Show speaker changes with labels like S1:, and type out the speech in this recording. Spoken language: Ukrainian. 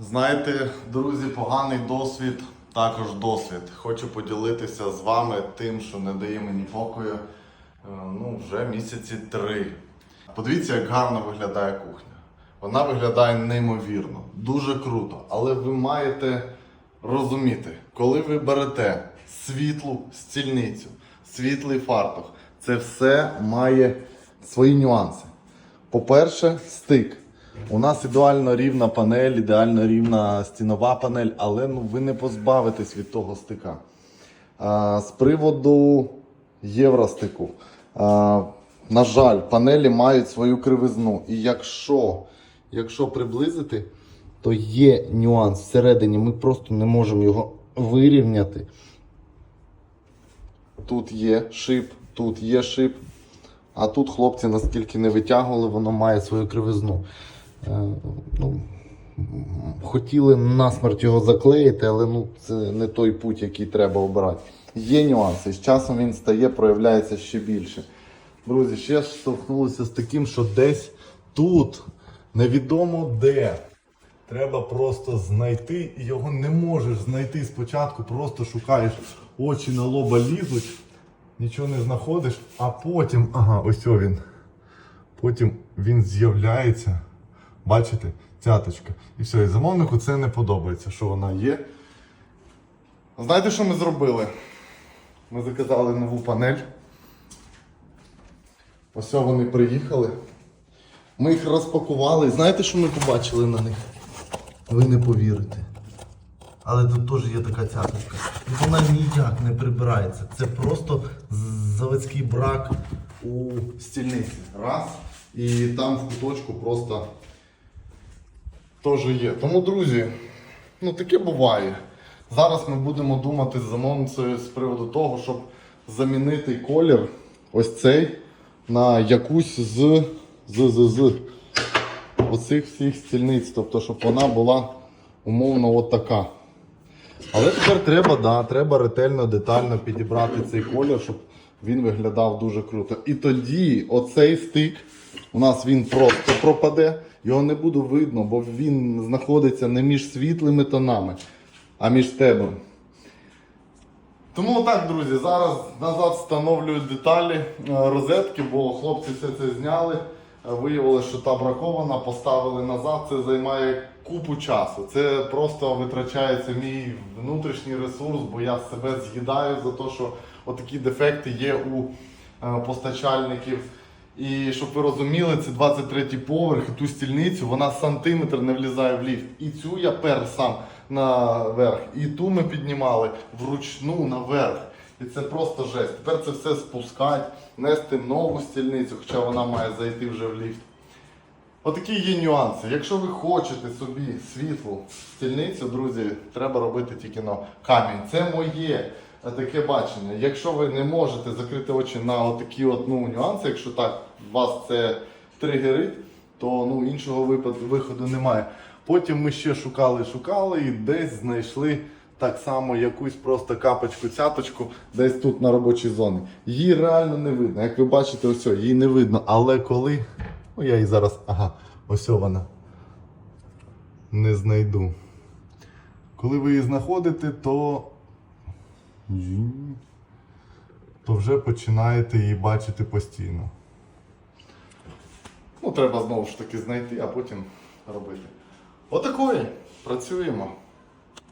S1: Знаєте, друзі, поганий досвід також досвід. Хочу поділитися з вами тим, що не дає мені покою е, ну, вже місяці три. Подивіться, як гарно виглядає кухня. Вона виглядає неймовірно, дуже круто. Але ви маєте розуміти, коли ви берете світлу стільницю, світлий фартух, це все має свої нюанси. По-перше, стик. У нас ідеально рівна панель, ідеально рівна стінова панель, але ну, ви не позбавитесь від того стика. А, з приводу євростику. А, на жаль, панелі мають свою кривизну. І якщо, якщо приблизити, то є нюанс всередині. Ми просто не можемо його вирівняти. Тут є шип, тут є шип. А тут хлопці наскільки не витягували, воно має свою кривизну. Е, ну, хотіли насмерть його заклеїти, але ну, це не той путь, який треба обирати. Є нюанси. З часом він стає, проявляється ще більше. Друзі, ще столкнулися з таким, що десь тут, невідомо де. Треба просто знайти, і його не можеш знайти спочатку, просто шукаєш, очі на лоба лізуть, нічого не знаходиш, а потім, ага, ось він. Потім він з'являється. Бачите, цяточка. І все, і замовнику це не подобається, що вона є. Знаєте, що ми зробили? Ми заказали нову панель. Ось вони приїхали. Ми їх розпакували. Знаєте, що ми побачили на них? Ви не повірите. Але тут теж є така цяточка. І вона ніяк не прибирається. Це просто заводський брак у стільниці. Раз. І там в куточку просто теж є. Тому, друзі, ну таке буває. Зараз ми будемо думати з замовницею з приводу того, щоб замінити колір ось цей на якусь з, з, з, з оцих всіх стільниць. Тобто, щоб вона була умовно от така. Але тепер треба, да, треба ретельно, детально підібрати цей колір, щоб він виглядав дуже круто. І тоді оцей стик, у нас він просто пропаде, його не буде видно, бо він знаходиться не між світлими тонами, а між тебе. Тому так, друзі, зараз назад встановлюють деталі е, розетки, бо хлопці все це зняли. Е, Виявилося, що та бракована, поставили назад. Це займає купу часу. Це просто витрачається мій внутрішній ресурс, бо я себе з'їдаю за те, що отакі дефекти є у е, постачальників. І щоб ви розуміли, це 23 поверх, і ту стільницю, вона сантиметр не влізає в ліфт. І цю я пер сам наверх, і ту ми піднімали вручну наверх. І це просто жесть. Тепер це все спускати, нести нову стільницю, хоча вона має зайти вже в ліфт. Отакі є нюанси. Якщо ви хочете собі світлу стільницю, друзі, треба робити тільки на камінь. Це моє таке бачення. Якщо ви не можете закрити очі на отакі от, ну, нюанси, якщо так вас це тригерить, то ну, іншого випаду, виходу немає. Потім ми ще шукали, шукали і десь знайшли так само якусь просто капочку-цяточку десь тут на робочій зоні. Її реально не видно. Як ви бачите, ось її не видно. Але коли. Ну я її зараз. Ага, ось вона. Не знайду. Коли ви її знаходите, то. То вже починаєте її бачити постійно. Ну, треба знову ж таки знайти, а потім робити. Отакої. Працюємо.